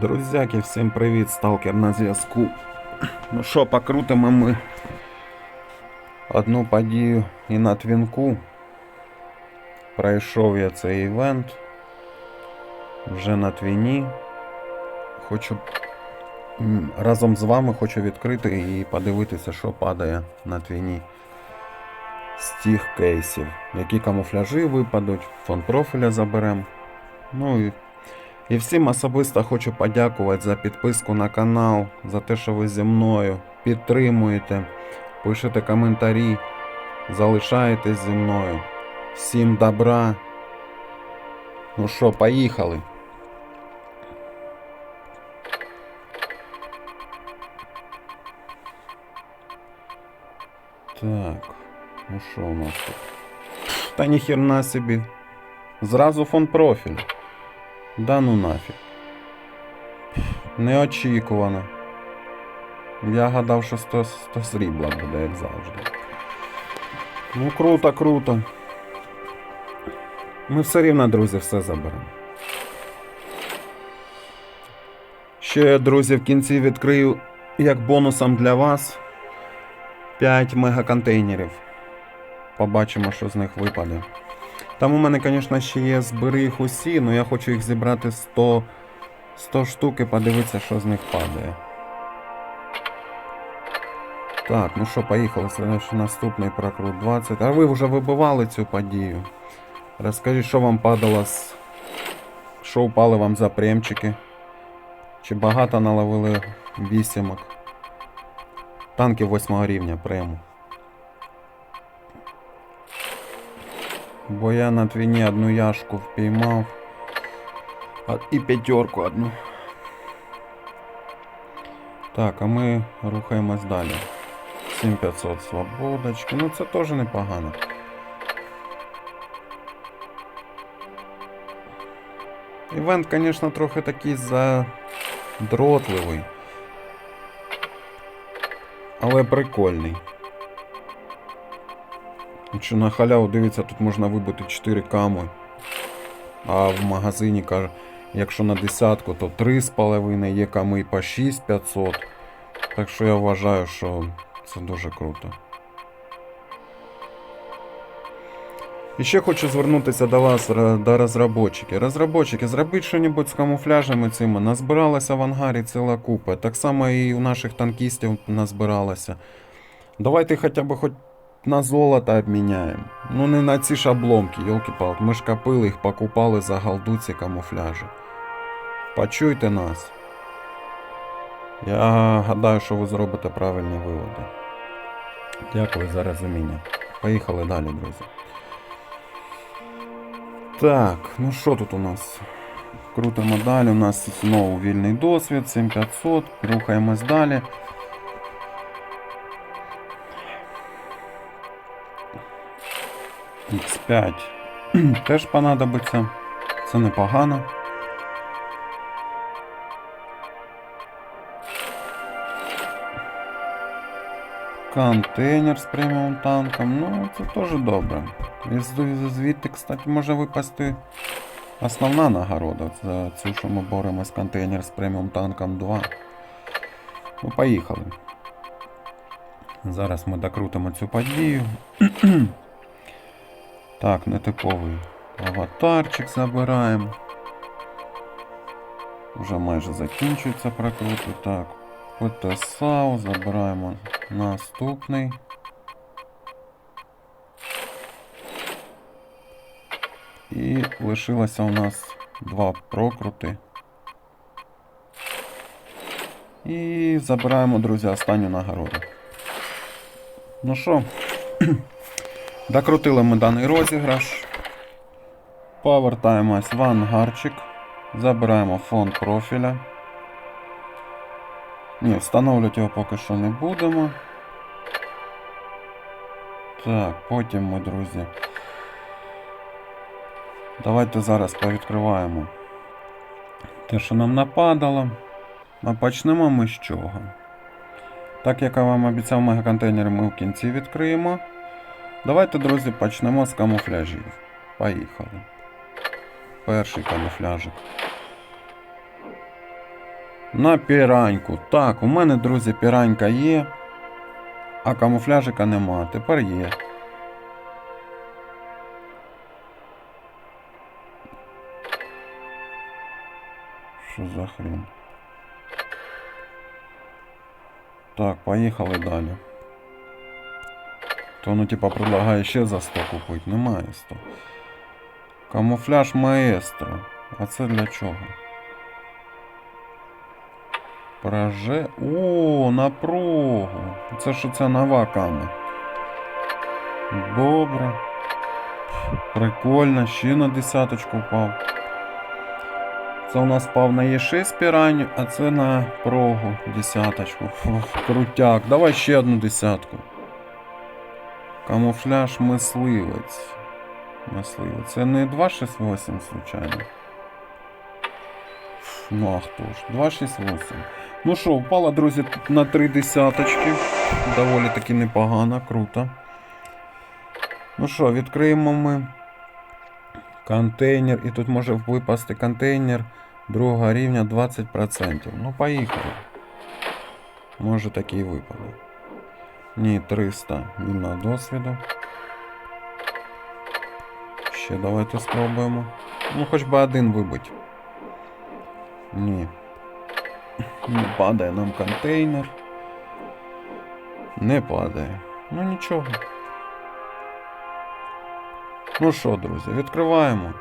Друзяки, всім привіт, сталкер на зв'язку. Ну що, покрутимо ми одну подію і на твінку. Пройшов я цей івент. Вже на твіні. Хочу разом з вами хочу відкрити і подивитися, що падає на твіні з тих кейсів. Які камуфляжі випадуть, фон профіля заберемо. Ну і і всім особисто хочу подякувати за підписку на канал, за те, що ви зі мною підтримуєте, пишете коментарі, залишаєтесь зі мною. Всім добра. Ну що, поїхали. Так, ну що у нас тут? Та ніхерна собі. Зразу фон профіль. Да ну нафіг. Неочікувано. Я гадав, що 100, 100 срібла буде, як завжди. Ну круто, круто. Ми все рівно, друзі, все заберемо. Ще, друзі, в кінці відкрию як бонусом для вас 5 мегаконтейнерів. Побачимо, що з них випаде. Там у мене, звісно, ще є збери їх усі, але я хочу їх зібрати 100, 100 штук і подивитися, що з них падає. Так, ну що, поїхали. Следующий наступний прокрут 20. А ви вже вибивали цю подію. Розкажіть, що вам падало з. Що впали вам за премчики? Чи багато наловили вісімок? Танки 8 рівня прему. Бо я на твіні одну яшку впіймав. І п'ятерку одну. Так, а ми рухаємось далі. 7500 свободочки. Ну це теж непогано. Івент, звісно, трохи такий задротливий. Але прикольний. Якщо на халяву дивіться, тут можна вибити 4 ками. А в магазині каже, якщо на десятку, то 3,5, є ками і по 6500. Так що я вважаю, що це дуже круто. І ще хочу звернутися до вас, до розробників. Розробники, зробіть щось з камуфляжами цими. Назбиралася в ангарі ціла купа. Так само і у наших танкістів назбиралося. Давайте хоча б хоч на золото обміняємо. Ну не на ці шабломки, йолки-палки. Ми ж копили їх, покупали за голду ці камуфляжі. Почуйте нас. Я гадаю, що ви зробите правильні виводи. Дякую за розуміння. Поїхали далі, друзі. Так, ну що тут у нас? Крутимо далі. У нас знову вільний досвід, 7500. Рухаємось далі. X5 теж понадобиться. Це непогано. Контейнер з преміум танком. Ну, це теж добре. І звідти, кстати, може випасти основна нагорода. За цю, що ми боремось контейнер з преміум танком 2. Ну, поїхали. Зараз ми докрутимо цю подію. Так, нетиповий аватарчик забираємо. Вже майже закінчується прокрути. Так, ПТСАУ забираємо наступний. І лишилося у нас два прокрути. І забираємо, друзі, останню нагороду. Ну що, докрутили ми даний розіграш. Повертаємось в ангарчик. Забираємо фон профіля. Ні, встановлювати його поки що не будемо. Так, потім ми, друзі. Давайте зараз повідкриваємо те, що нам нападало. А почнемо ми з чого? Так як я вам обіцяв мегаконтейнери ми в кінці відкриємо. Давайте, друзі, почнемо з камуфляжів. Поїхали. Перший камуфляжик. на піраньку. Так, у мене, друзі, піранька є, а камуфляжика нема. Тепер є. Що за хрень? Так, поїхали далі. То ну типа предлагає ще за 100 купити. Немає 100. Камуфляж маестро. А це для чого? Проже. О, напругу. Це що це нова кама. Добре. Прикольно, ще на десяточку впав. Це у нас впав на Е6 пірань, а це на прогу десяточку. Фух, крутяк. Давай ще одну десятку. Камуфляж мисливець. Мисливець. Це не 268, случайно. Ну а хто ж? 268. Ну що, впала, друзі, на три десяточки. Доволі таки непогано, круто. Ну що, відкриємо ми контейнер. І тут може випасти контейнер другого рівня 20%. Ну, поїхали. Може такий випаде. Ні, 300 вільного досвіду. Ще давайте спробуємо. Ну, хоч би один вибить. Ні. Не падає нам контейнер. Не падає. Ну нічого. Ну що, друзі, відкриваємо.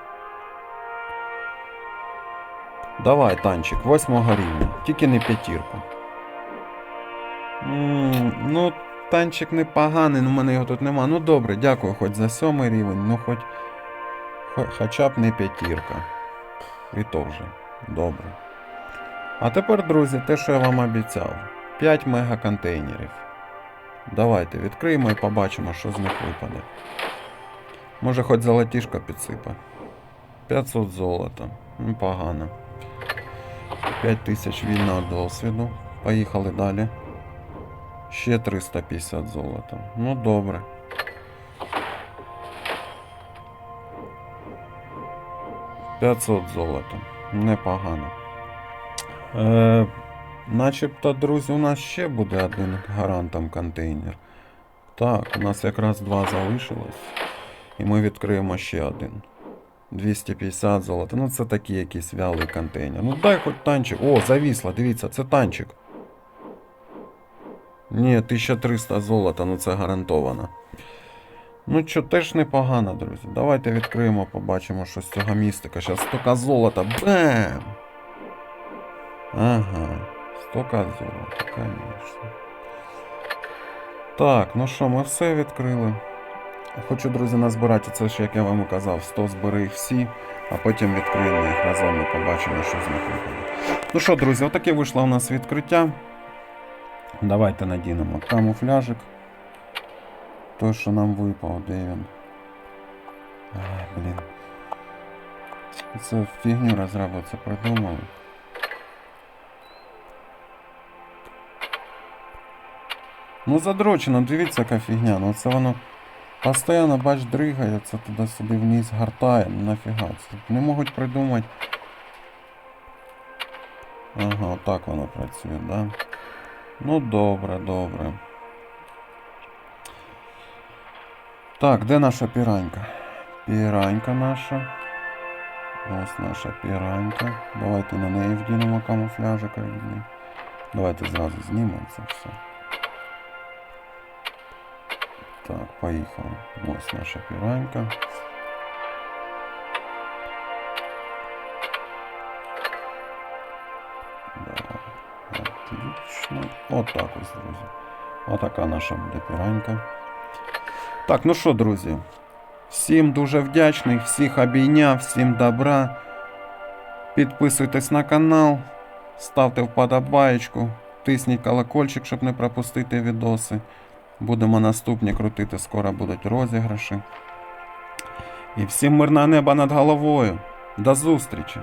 Давай, танчик, восьмого рівня. Тільки не п'ятірку. Ну, танчик непоганий, ну в мене його тут нема. Ну добре, дякую хоч за сьомий рівень, ну хоч. Хоча б не п'ятірка. І то вже. Добре. А тепер, друзі, те, що я вам обіцяв. 5 мегаконтейнерів. Давайте відкриємо і побачимо, що з них випаде. Може хоч золотішко підсипе. 500 золота. Непогано. 5000 вільного досвіду. Поїхали далі. Ще 350 золота. Ну добре. П'ятсот золота. Непогано. Е, начебто, друзі, у нас ще буде один гарантом контейнер. Так, у нас якраз два залишилось. І ми відкриємо ще один. 250 золота. Ну це такий якийсь вялий контейнер. Ну дай хоч танчик. О, завісло, дивіться, це танчик. Ні, 1300 золота, ну це гарантовано. Ну що, теж непогано, друзі. Давайте відкриємо, побачимо, що з цього містика. Зараз столько золота. Бем! Ага, столько золота, конечно. Так, ну що, ми все відкрили. Хочу, друзі, назбирати це ж, як я вам і казав, 100 збери їх всі, а потім відкриємо їх разом і побачимо, що з них виходить. Ну що, друзі, отаке вийшло у нас відкриття. Давайте надінемо камуфляжик. Той, що нам випав, де він. Ай, блін. Це фігню розробити придумали. Ну задрочено, дивіться, яка фігня. Ну це воно постійно, бач, дригається туди-сюди вниз гартає. Ну нафіга це. Не можуть придумати. Ага, отак воно працює, да? Ну добре, добре. Так, де наша піранька? Піранька наша. Ось наша піранька. Давайте на неї вдінемо камуфляжика. візьмемо. Давайте зразу знімемо це все. Так, поїхали. Ось наша піранька. Отак ось, друзі. Отака наша буде піранька. Так, ну що, друзі. Всім дуже вдячний, всіх обійняв, всім добра. Підписуйтесь на канал, ставте вподобаєчку, тисніть колокольчик, щоб не пропустити відоси. Будемо наступні крутити, скоро будуть розіграші. І всім мирного неба над головою. До зустрічі!